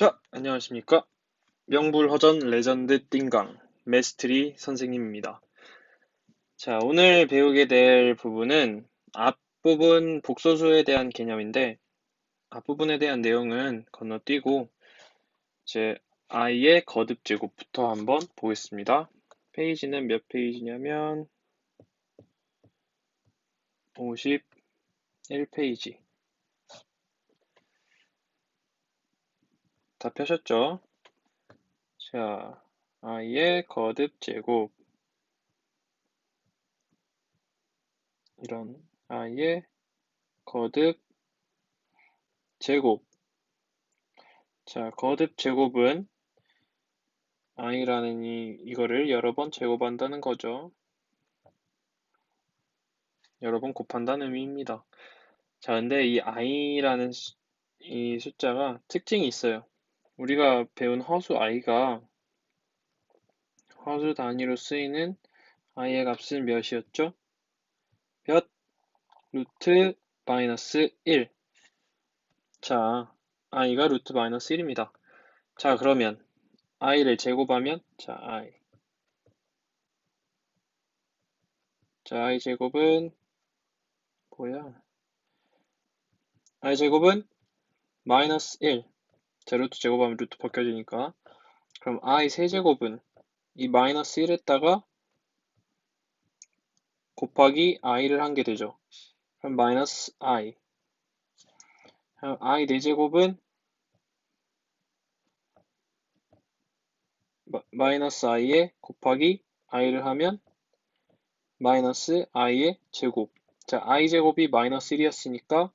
자, 안녕하십니까. 명불허전 레전드 띵강 메스트리 선생님입니다. 자, 오늘 배우게 될 부분은 앞부분 복소수에 대한 개념인데 앞부분에 대한 내용은 건너뛰고 이제 i의 거듭 제곱부터 한번 보겠습니다. 페이지는 몇 페이지냐면 51페이지 다 펴셨죠? 자, i의 거듭 제곱 이런 i의 거듭 제곱 자, 거듭 제곱은 i라는 이, 이거를 여러 번 제곱한다는 거죠. 여러 번 곱한다는 의미입니다. 자, 근데 이 i라는 이 숫자가 특징이 있어요. 우리가 배운 허수 i가 허수 단위로 쓰이는 i의 값은 몇이었죠? 몇 루트 마이너스 1. 자, i가 루트 마이너스 1입니다. 자, 그러면 i를 제곱하면 자, i. 자, i 제곱은 뭐야? i 제곱은 마이너스 1. 자, 루트 제곱하면 루트 벗겨지니까. 그럼 i 세제곱은 이 마이너스 1에다가 곱하기 i를 한 게 되죠. 그럼 마이너스 i. 그럼 i 4제곱은 마이너스 i에 곱하기 i를 하면 마이너스 i의 제곱. 자, i 제곱이 마이너스 1이었으니까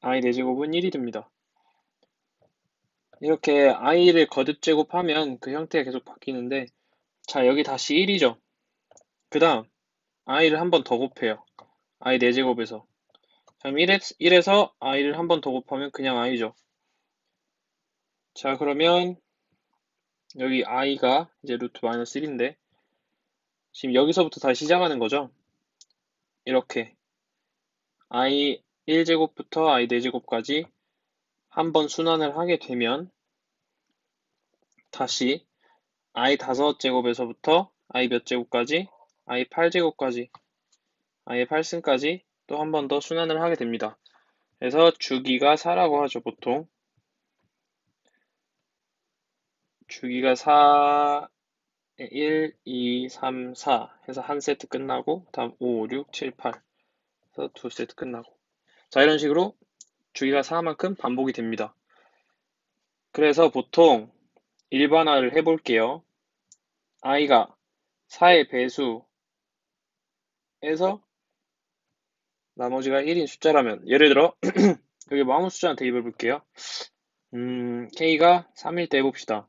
i 4제곱은 1이 됩니다. 이렇게 i를 거듭 제곱하면 그 형태가 계속 바뀌는데 자 여기 다시 1이죠. 그 다음 i를 한 번 더 곱해요. i 4제곱에서 그럼 1에, 1에 서 i를 한 번 더 곱하면 그냥 i죠. 자 그러면 여기 i가 이제 루트 마이너스 1인데 지금 여기서부터 다시 시작하는 거죠. 이렇게 i 1제곱부터 i 4제곱까지 한 번 순환을 하게 되면 다시 i 다섯 제곱에서부터 i 몇 제곱까지 i 8제곱까지 i의 8승까지 또 한 번 더 순환을 하게 됩니다. 그래서 주기가 4라고 하죠, 보통. 주기가 4, 1, 2, 3, 4 해서 한 세트 끝나고 다음 5, 6, 7, 8 해서 두 세트 끝나고 자 이런 식으로 주기가 4만큼 반복이 됩니다. 그래서 보통 일반화를 해볼게요. i가 4의 배수에서 나머지가 1인 숫자라면 예를 들어 여기 뭐 아무 숫자한테 대입해 볼게요. 음, k가 3일 때 해봅시다.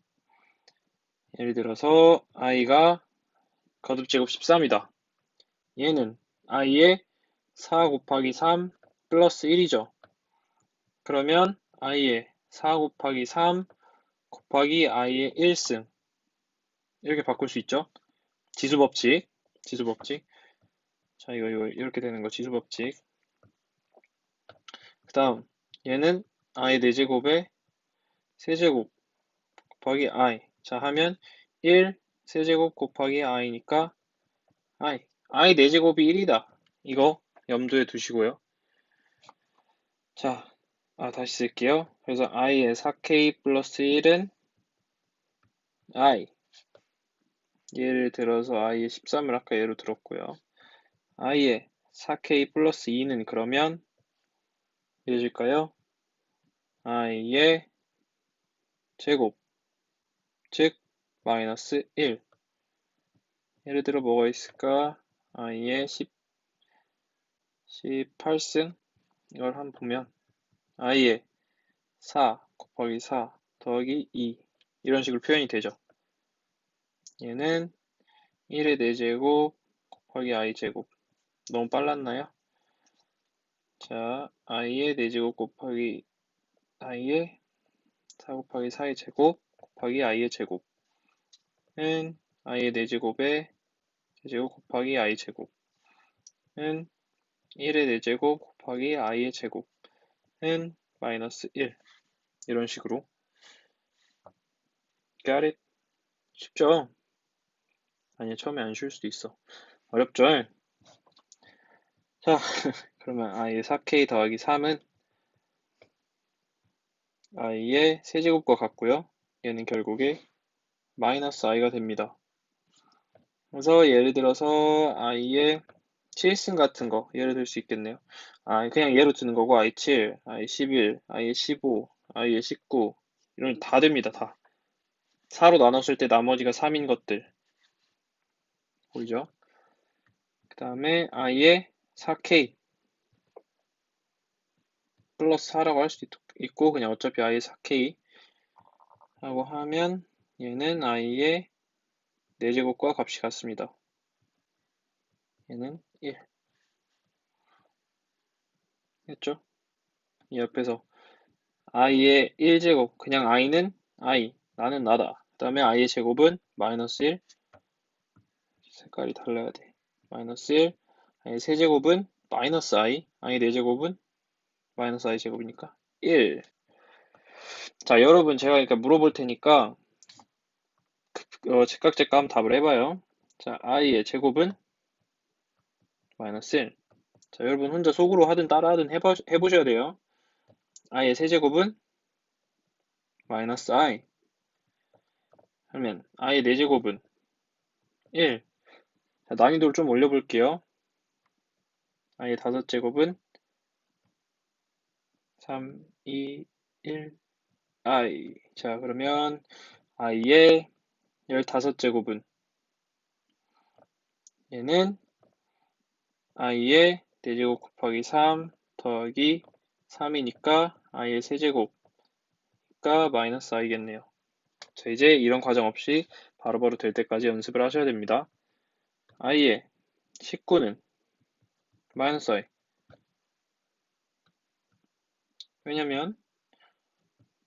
예를 들어서 i가 거듭제곱 13이다. 얘는 i의 4 곱하기 3 플러스 1이죠. 그러면 i의 4 곱하기 3 곱하기 i의 1승 이렇게 바꿀 수 있죠. 지수 법칙, 지수 법칙. 자, 이거, 이거 이렇게 되는 거 지수 법칙. 그 다음 얘는 i 4제곱에 세제곱 곱하기 i 자 하면 1 세제곱 곱하기 i니까 i i 4제곱이 1이다. 이거 염두에 두시고요. 자, 아, 다시 쓸게요. 그래서 i의 4k 플러스 1은 i. 예를 들어서 i의 13을 아까 예로 들었고요. i의 4k 플러스 2는 그러면 이래질까요? i의 제곱 즉 마이너스 1 예를 들어 뭐가 있을까? i의 10, 18승 이걸 한번 보면 i의 4 곱하기 4 더하기 2 이런 식으로 표현이 되죠. 얘는 1의 4제곱 곱하기 i 제곱 너무 빨랐나요? 자, i의 4제곱 곱하기 i의 4 곱하기 4의 제곱 곱하기 i의 제곱은 i의 4제곱에 제곱 곱하기 i 제곱은 1의 4제곱 곱하기 i의 제곱 은 마이너스 1. 이런 식으로. Got it? 쉽죠? 아니, 처음에 안 쉬울 수도 있어. 어렵죠? 자, 그러면 i의 4k 더하기 3은 i의 세제곱과 같고요. 얘는 결국에 마이너스 i가 됩니다. 그래서 예를 들어서 i의 7승 같은 거 예를 들 수 있겠네요. 아, 그냥 예로 드는 거고 i7, i11, i15, i19 이런 다 됩니다. 다. 4로 나눴을 때 나머지가 3인 것들 보이죠? 그 다음에 i의 4k 플러스 4라고 할 수도 있고 그냥 어차피 i의 4k 라고 하면 얘는 i의 4제곱과 값이 같습니다. 얘는 1 했죠? 이 옆에서. i의 1제곱. 그냥 i는 i 나는 나다. 그 다음에 i의 제곱은 마이너스 1 색깔이 달라야 돼. 마이너스 1 i의 세제곱은 마이너스 i i의 4제곱은 마이너스 i 제곱이니까 1 자, 여러분 제가 그러니까 물어볼 테니까 어, 즉각즉각 한번 답을 해봐요. 자, i의 제곱은 마이너스 1. 자, 여러분 혼자 속으로 하든 따라 하든 해봐, 해보셔야 돼요. i의 세제곱은 마이너스 i. 하면 i의 4제곱은 1. 자, 난이도를 좀 올려볼게요. i의 5제곱은 3, 2, 1, i. 자, 그러면 i의 15제곱은 얘는 i의 4제곱 곱하기 3 더하기 3이니까 i의 세제곱가 마이너스 i겠네요. 자, 이제 이런 과정 없이 바로 바로 될 때까지 연습을 하셔야 됩니다. i의 19는 마이너스 i. 왜냐면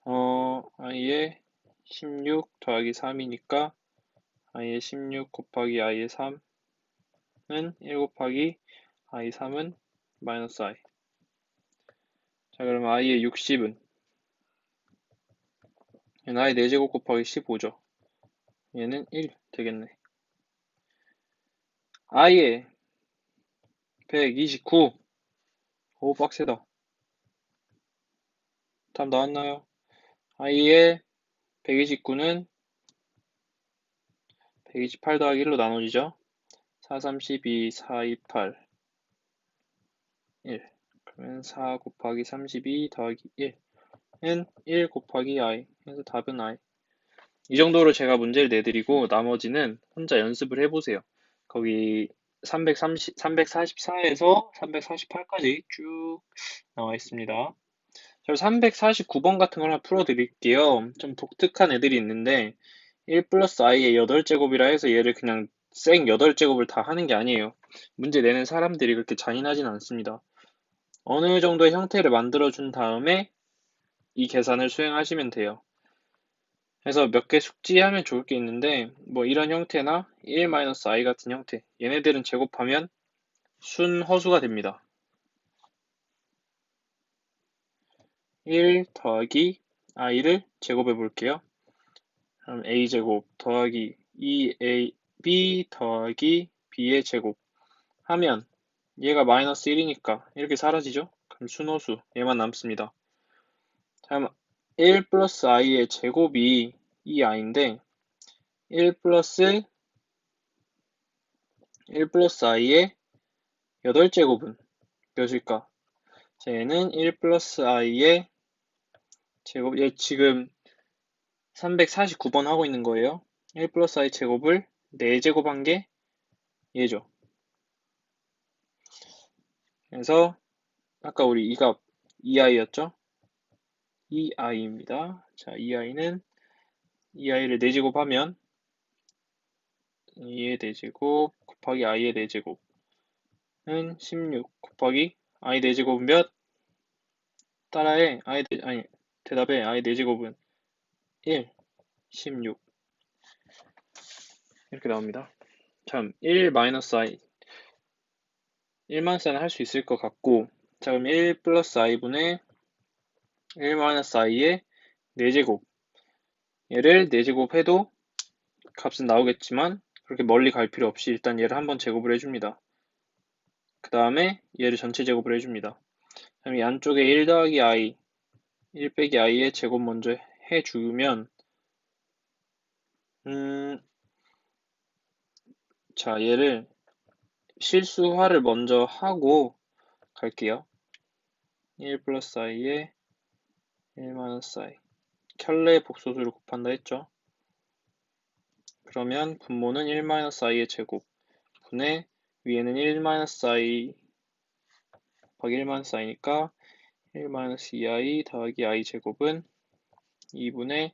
어, i의 16 더하기 3이니까 i의 16 곱하기 i의 3은 1 곱하기 i 3은 마이너스 i. 자, 그럼 i의 60은 얘는 i 4제곱 곱하기 15죠. 얘는 1 되겠네. i의 129. 오, 빡세다. 답 나왔나요? i의 129는 128 더하기 1로 나눠지죠. 4, 32, 4, 28, 1. 그러면 4 곱하기 32 더하기 1은 1 곱하기 i. 그래서 답은 i. 이 정도로 제가 문제를 내드리고 나머지는 혼자 연습을 해보세요. 거기 330, 344에서 348까지 쭉 나와 있습니다. 저 349번 같은 걸 하나 풀어드릴게요. 좀 독특한 애들이 있는데 1 플러스 i의 8제곱이라 해서 얘를 그냥 생 8제곱을 다 하는 게 아니에요. 문제 내는 사람들이 그렇게 잔인하진 않습니다. 어느 정도의 형태를 만들어 준 다음에 이 계산을 수행하시면 돼요. 그래서 몇 개 숙지하면 좋을 게 있는데 뭐 이런 형태나 1-i 같은 형태 얘네들은 제곱하면 순허수가 됩니다. 1 더하기 i를 제곱해 볼게요. 그럼 a제곱 더하기 2ab 더하기 b의 제곱 하면 얘가 마이너스 1이니까 이렇게 사라지죠? 그럼 순호수 얘만 남습니다. 자, 1 플러스 i의 제곱이 2i인데 1 플러스 1 플러스 i의 8제곱은 몇일까? 자, 얘는 1 플러스 i의 제곱, 얘 지금 349번 하고 있는 거예요. 1 플러스 i 제곱을 4제곱 한 게 얘죠. 그래서 아까 우리 이값 2i였죠? 2i입니다. 자, 2i는 2i를 4제곱 하면 2의 4제곱 곱하기 i의 4제곱은 16 곱하기 i 4제곱은 몇? 따라해 i 4, 아니 대답에 i 4제곱은 1, 16 이렇게 나옵니다. 참, 1 마이너스 i 1 마이너스 i는 할 수 있을 것 같고 자 그럼 1 플러스 i분의 1 마이너스 i의 4제곱 얘를 4제곱 해도 값은 나오겠지만 그렇게 멀리 갈 필요 없이 일단 얘를 한번 제곱을 해줍니다. 그 다음에 얘를 전체 제곱을 해줍니다. 그럼 이 안쪽에 1 더하기 i, 1 빼기 i의 제곱 먼저 해주면 음, 자 얘를 실수화를 먼저 하고 갈게요. 1 플러스 i에 1 마이너스 i 켤레 복소수를 곱한다 했죠. 그러면 분모는 1 마이너스 i의 제곱 분의 위에는 1 마이너스 i 더하기 1 마이너스 i니까 1 마이너스 2i 더하기 i 제곱은 2분의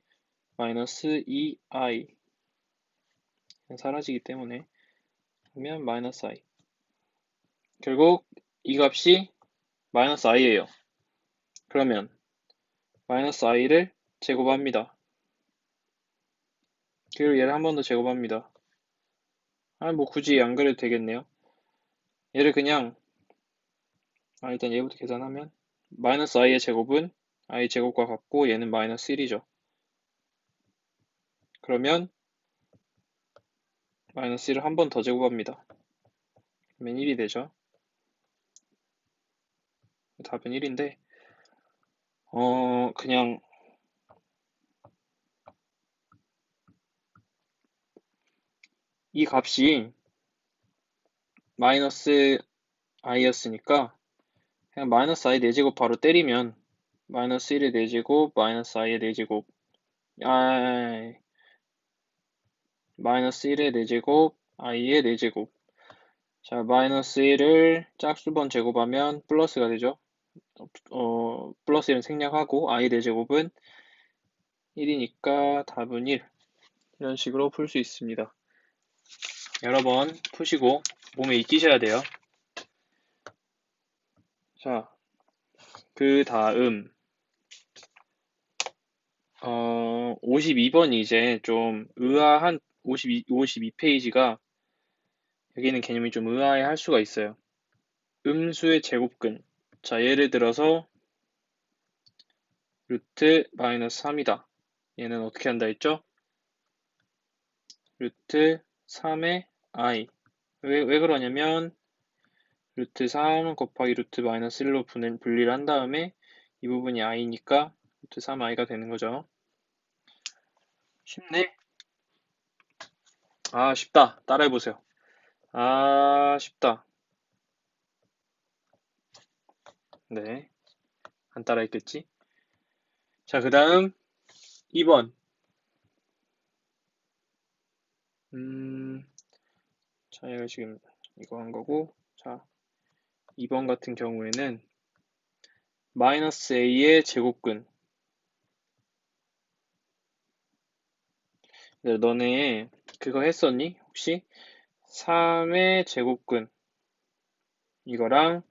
마이너스 2i 사라지기 때문에 그러면 마이너스 i 결국 이 값이 마이너스 i예요. 그러면 마이너스 i를 제곱합니다. 그리고 얘를 한 번 더 제곱합니다. 아, 뭐 굳이 안 그래도 되겠네요. 얘를 그냥 아, 일단 얘부터 계산하면 마이너스 i의 제곱은 i 제곱과 같고 얘는 마이너스 1이죠. 그러면 마이너스 1을 한 번 더 제곱합니다. 그러면 1이 되죠. 답은 1인데 어 그냥 이 값이 마이너스 i였으니까 그냥 마이너스 i 4제곱 바로 때리면 마이너스 1의 4제곱 마이너스 i의 4제곱 아 마이너스 1의 4제곱 i의 4제곱. 자 마이너스 1을 짝수번 제곱하면 플러스가 되죠 어, 플러스 1은 생략하고 i 4제곱은 1이니까 답은 1 이런 식으로 풀 수 있습니다 여러 번 푸시고 몸에 익히셔야 돼요. 자, 그 다음 어, 52번이 이제 좀 의아한 52, 52페이지가 여기는 개념이 좀 의아해 할 수가 있어요. 음수의 제곱근. 자, 예를 들어서 루트 마이너스 3이다. 얘는 어떻게 한다 했죠? 루트 3의 i 왜, 왜 그러냐면 루트 3 곱하기 루트 마이너스 1로 분을, 분리를 한 다음에 이 부분이 i니까 루트 3i가 되는 거죠. 쉽네? 아 쉽다. 따라해보세요. 아 쉽다. 네. 안 따라 했겠지? 자, 그 다음 2번 음, 자, 얘가 지금 이거 한 거고, 자, 2번 같은 경우에는 마이너스 a의 제곱근. 네, 너네 그거 했었니? 혹시? 3의 제곱근. 이거랑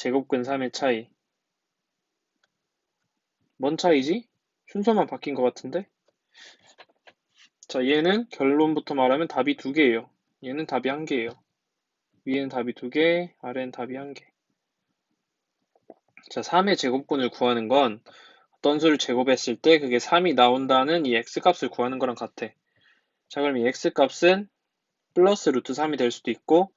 제곱근 3의 차이. 뭔 차이지? 순서만 바뀐 것 같은데? 자, 얘는 결론부터 말하면 답이 두 개예요. 얘는 답이 한 개예요. 위에는 답이 두 개, 아래는 답이 한 개. 자, 3의 제곱근을 구하는 건 어떤 수를 제곱했을 때 그게 3이 나온다는 이 x값을 구하는 거랑 같아. 자, 그럼 이 x값은 플러스 루트 3이 될 수도 있고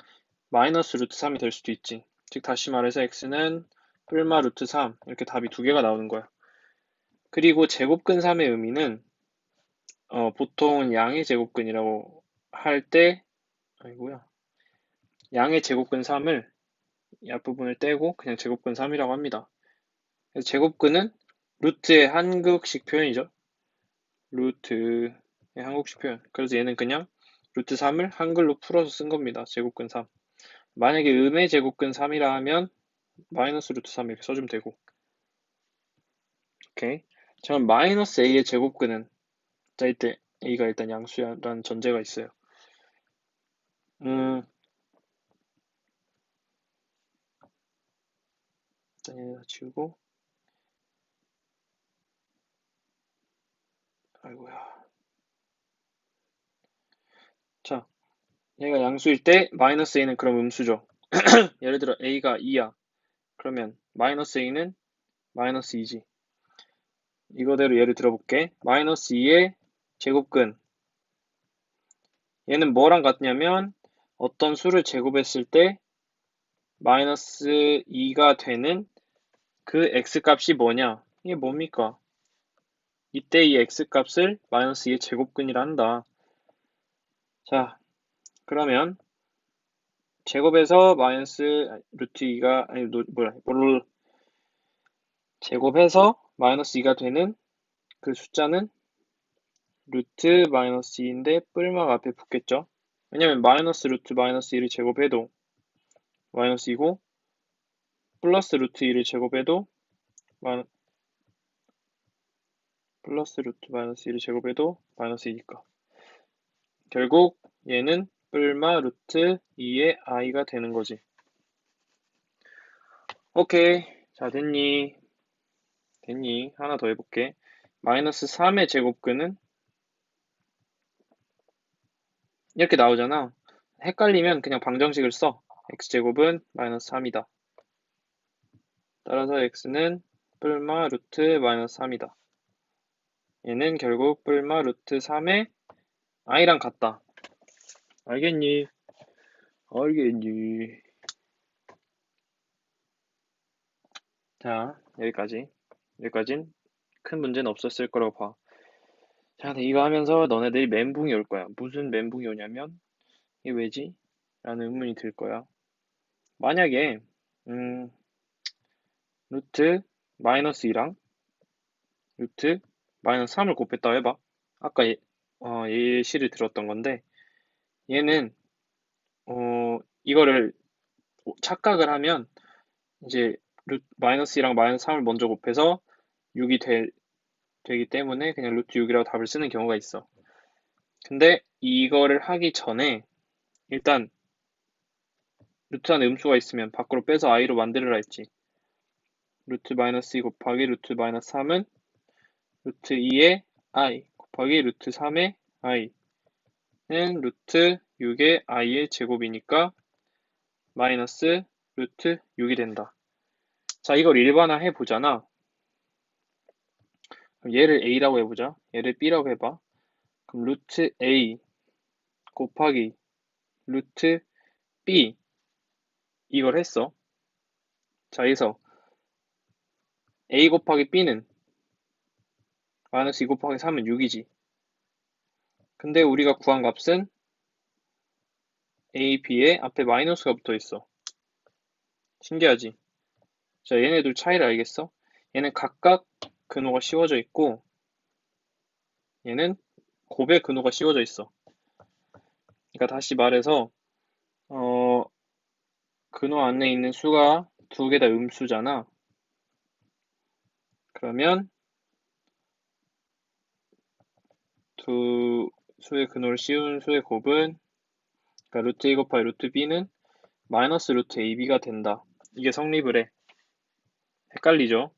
마이너스 루트 3이 될 수도 있지. 즉 다시 말해서 x는 뿔마 루트 3 이렇게 답이 두 개가 나오는 거야. 그리고 제곱근 3의 의미는 어, 보통 양의 제곱근이라고 할 때, 아이고야. 양의 제곱근 3을 이 앞부분을 떼고 그냥 제곱근 3이라고 합니다. 그래서 제곱근은 루트의 한국식 표현이죠. 루트의 한국식 표현. 그래서 얘는 그냥 루트 3을 한글로 풀어서 쓴 겁니다. 제곱근 3. 만약에 음의 제곱근 3이라 하면 마이너스 루트 3 이렇게 써주면 되고. 오케이. 자, 그럼 마이너스 a의 제곱근은 자, 이때 A가 일단 양수라는 전제가 있어요. 음, 일단 얘다 지우고 아이고야. 자, 얘가 양수일 때 마이너스 A는 그럼 음수죠. 예를 들어 A가 2야. 그러면 마이너스 A는 마이너스 2지. 이거대로 예를 들어볼게. 마이너스 2의 제곱근. 얘는 뭐랑 같냐면 어떤 수를 제곱했을 때 마이너스 2가 되는 그 x값이 뭐냐? 이게 뭡니까? 이때 이 x값을 마이너스 2의 제곱근이라 한다. 자, 그러면 제곱해서 마이너스 루트 2가 아니 노, 뭐야 뭘 제곱해서 마이너스 2가 되는 그 숫자는 루트 마이너스 2인데 뿔막 앞에 붙겠죠. 왜냐면 마이너스 루트 마이너스 2를 제곱해도 마이너스 2고 플러스 루트 2를 제곱해도 마이 플러스 루트 마이너스 2를 제곱해도 마이너스 2니까 결국 얘는 뿔마 루트 2의 i가 되는 거지. 오케이. 자, 됐니? 됐니? 하나 더 해볼게. 마이너스 3의 제곱근은 이렇게 나오잖아. 헷갈리면 그냥 방정식을 써. x제곱은 마이너스 3이다. 따라서 x는 뿔마 루트 마이너스 3이다. 얘는 결국 뿔마 루트 3의 i랑 같다. 알겠니? 알겠니? 자, 여기까지. 여기까진 큰 문제는 없었을 거라고 봐. 자, 이거 하면서 너네들이 멘붕이 올 거야. 무슨 멘붕이 오냐면, 이게 왜지? 라는 의문이 들 거야. 만약에, 음, 루트 마이너스 2랑 루트 마이너스 3을 곱했다 해봐. 아까 예, 어, 예시를 들었던 건데, 얘는, 어, 이거를 착각을 하면, 이제, 루트 마이너스 2랑 마이너스 3을 먼저 곱해서 6이 될, 되기 때문에 그냥 루트 6이라고 답을 쓰는 경우가 있어. 근데 이거를 하기 전에 일단 루트 안에 음수가 있으면 밖으로 빼서 i로 만들어라 했지. 루트 마이너스 2 곱하기 루트 마이너스 3은 루트 2의 i 곱하기 루트 3의 i 는 루트 6의 i의 제곱이니까 마이너스 루트 6이 된다. 자, 이걸 일반화 해 보잖아. 얘를 a라고 해보자. 얘를 b라고 해봐. 그럼 루트 a 곱하기 루트 b 이걸 했어. 자, 여기서 a 곱하기 b는 마이너스 2 곱하기 3은 6이지. 근데 우리가 구한 값은 a, b에 앞에 마이너스가 붙어 있어. 신기하지? 자, 얘네들 차이를 알겠어? 얘는 각각 근호가 씌워져 있고 얘는 곱의 근호가 씌워져 있어. 그러니까 다시 말해서 어, 근호 안에 있는 수가 두 개 다 음수잖아. 그러면 두 수의 근호를 씌운 수의 곱은 그러니까 루트 2 곱하기 루트 b는 마이너스 루트 ab가 된다. 이게 성립을 해. 헷갈리죠?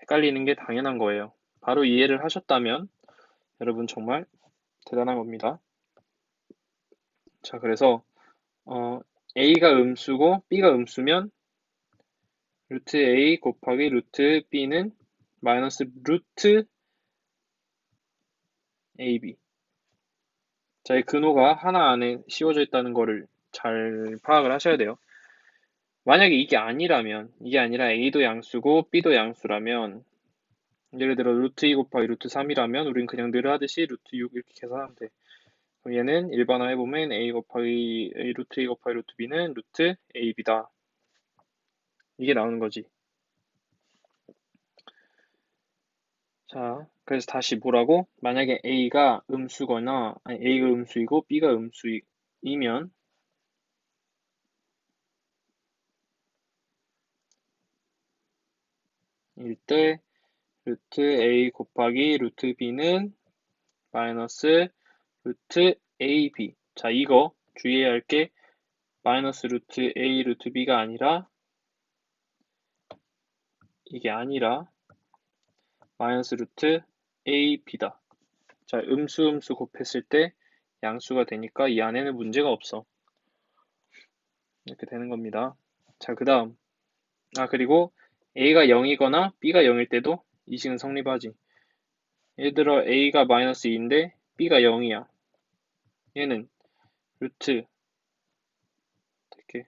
헷갈리는 게 당연한 거예요. 바로 이해를 하셨다면 여러분 정말 대단한 겁니다. 자, 그래서 어, A가 음수고 B가 음수면 루트 A 곱하기 루트 B는 마이너스 루트 AB. 자, 이 근호가 하나 안에 씌워져 있다는 거를 잘 파악을 하셔야 돼요. 만약에 이게 아니라면, 이게 아니라 A도 양수고 B도 양수라면, 예를 들어 루트 2 곱하기 루트 3이라면 우린 그냥 늘 하듯이 루트 6 이렇게 계산하면 돼. 그럼 얘는 일반화 해보면 A 곱하기 A 루트 2 곱하기 루트 B는 루트 AB다. 이게 나오는 거지. 자, 그래서 다시 뭐라고? 만약에 A가 음수거나, 아니 A가 음수이고 B가 음수이면 일때 루트 a 곱하기 루트 b는 마이너스 루트 ab. 자, 이거 주의해야 할 게 마이너스 루트 a 루트 b가 아니라 이게 아니라 마이너스 루트 ab다. 자, 음수 음수 곱했을 때 양수가 되니까 이 안에는 문제가 없어. 이렇게 되는 겁니다. 자, 그 다음. 아, 그리고 A가 0이거나 B가 0일 때도 이 식은 성립하지. 예를 들어 a가 마이너스 2인데 b가 0이야. 얘는 루트 이렇게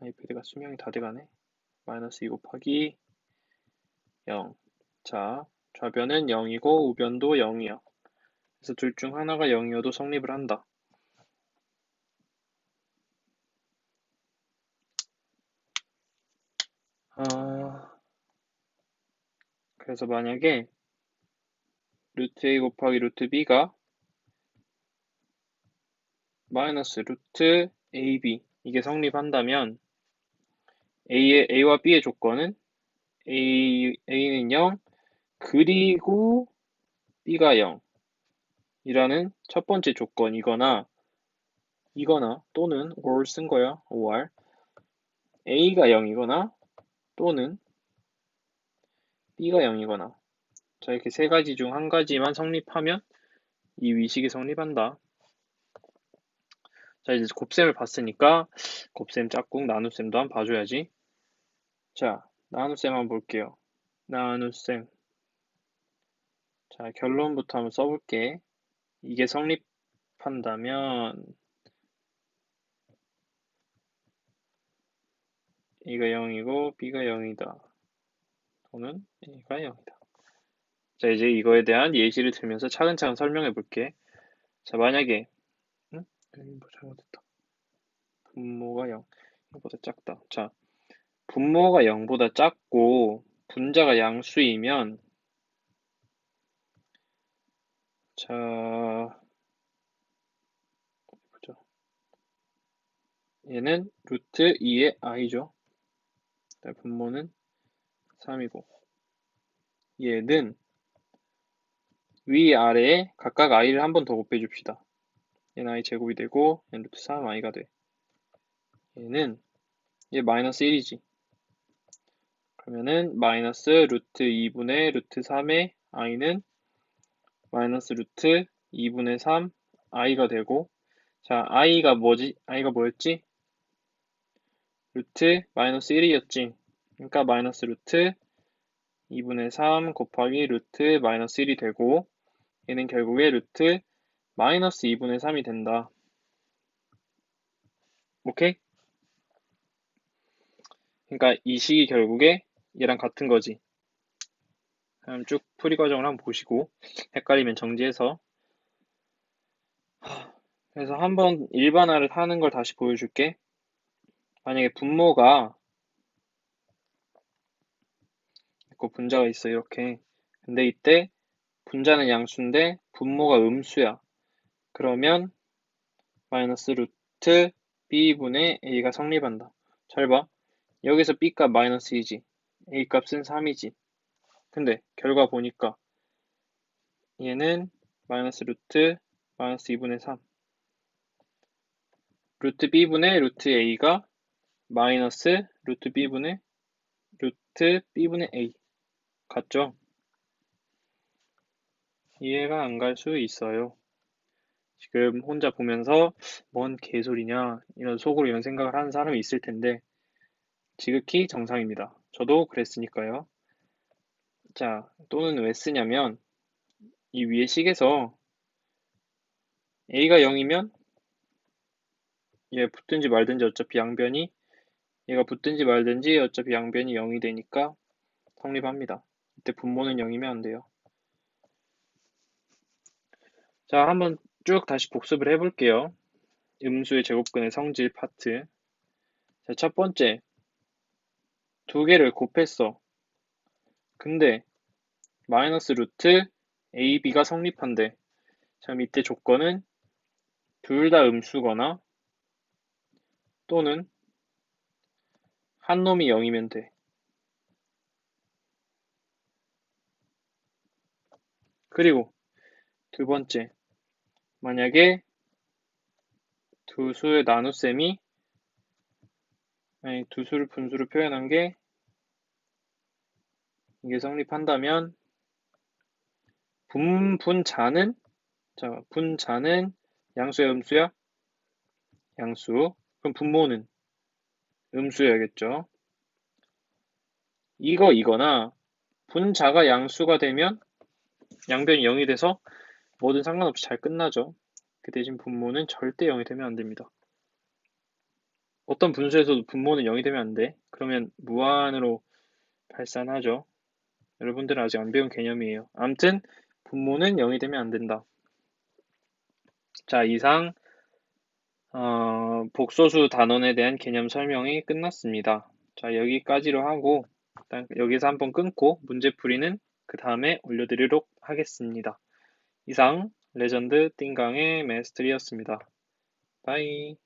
아이패드가 수명이 다 돼가네. 마이너스 2 곱하기 0. 자, 좌변은 0이고 우변도 0이야. 그래서 둘 중 하나가 0이어도 성립을 한다. 아, 그래서 만약에 루트 a 곱하기 루트 b가 마이너스 루트 ab 이게 성립한다면 a의 a와 b의 조건은 a a는 0 그리고 b가 0 이라는 첫 번째 조건이거나 이거나 또는 or 쓴 거야 or a가 0이거나 또는 b가 0이거나 자 이렇게 세 가지 중 한 가지만 성립하면 이 위식이 성립한다. 자 이제 곱셈을 봤으니까 곱셈 짝꿍 나눗셈도 한번 봐줘야지. 자 나눗셈 한번 볼게요. 나눗셈 자 결론부터 한번 써볼게. 이게 성립한다면 A가 0이고 B가 0이다. 또는 A가 0이다. 자, 이제 이거에 대한 예시를 들면서 차근차근 설명해 볼게. 자, 만약에, 응? 뭐 잘못했다. 분모가 0, 보다 작다. 자, 분모가 0보다 작고, 분자가 양수이면, 자, 보자. 얘는 루트 2의 i죠. 분모는 3이고 얘는 위 아래에 각각 i를 한 번 더 곱해 줍시다. 얘는 i 제곱이 되고 얘는 루트 3i가 돼. 얘는 얘 마이너스 1이지. 그러면은 마이너스 루트 2분의 루트 3의 i는 마이너스 루트 2분의 3 i가 되고 자 i가 뭐지? i가 뭐였지? 루트 마이너스 1이었지. 그러니까 마이너스 루트 2분의 3 곱하기 루트 마이너스 1이 되고 얘는 결국에 루트 마이너스 2분의 3이 된다. 오케이? 그러니까 이 식이 결국에 얘랑 같은 거지. 그럼 쭉 풀이 과정을 한번 보시고 헷갈리면 정지해서. 그래서 한번 일반화를 하는 걸 다시 보여줄게. 만약에 분모가 있고 분자가 있어 이렇게. 근데 이때 분자는 양수인데 분모가 음수야. 그러면 마이너스 루트 b분의 a가 성립한다. 잘 봐. 여기서 b값 마이너스 2지. a값은 3이지 근데 결과 보니까 얘는 마이너스 루트 마이너스 2분의 3 루트 b분의 루트 a가 마이너스 루트 b분의 루트 b분의 a 같죠? 이해가 안 갈 수 있어요. 지금 혼자 보면서 뭔 개소리냐 이런 속으로 이런 생각을 하는 사람이 있을 텐데 지극히 정상입니다. 저도 그랬으니까요. 자, 또는 왜 쓰냐면 이 위에 식에서 a가 0이면 얘 붙든지 말든지 어차피 양변이 얘가 붙든지 말든지 어차피 양변이 0이 되니까 성립합니다. 이때 분모는 0이면 안 돼요. 자, 한번 쭉 다시 복습을 해볼게요. 음수의 제곱근의 성질 파트. 자, 첫 번째. 두 개를 곱했어. 근데 마이너스 루트 AB가 성립한대. 자, 밑에 조건은 둘 다 음수거나 또는 한 놈이 0이면 돼. 그리고 두 번째, 만약에 두 수의 나눗셈이 아니, 두 수를 분수로 표현한 게 이게 성립한다면 분, 분자는 자, 분자는 양수야 음수야? 양수. 그럼 분모는 음수여야겠죠. 이거 이거나 분자가 양수가 되면 양변이 0이 돼서 뭐든 상관없이 잘 끝나죠. 그 대신 분모는 절대 0이 되면 안 됩니다. 어떤 분수에서도 분모는 0이 되면 안 돼. 그러면 무한으로 발산하죠. 여러분들은 아직 안 배운 개념이에요. 암튼 분모는 0이 되면 안 된다. 자, 이상 어, 복소수 단원에 대한 개념 설명이 끝났습니다. 자, 여기까지로 하고 일단 여기서 한번 끊고 문제 풀이는 그 다음에 올려드리도록 하겠습니다. 이상 레전드 띵강의 메스트리였습니다. 바이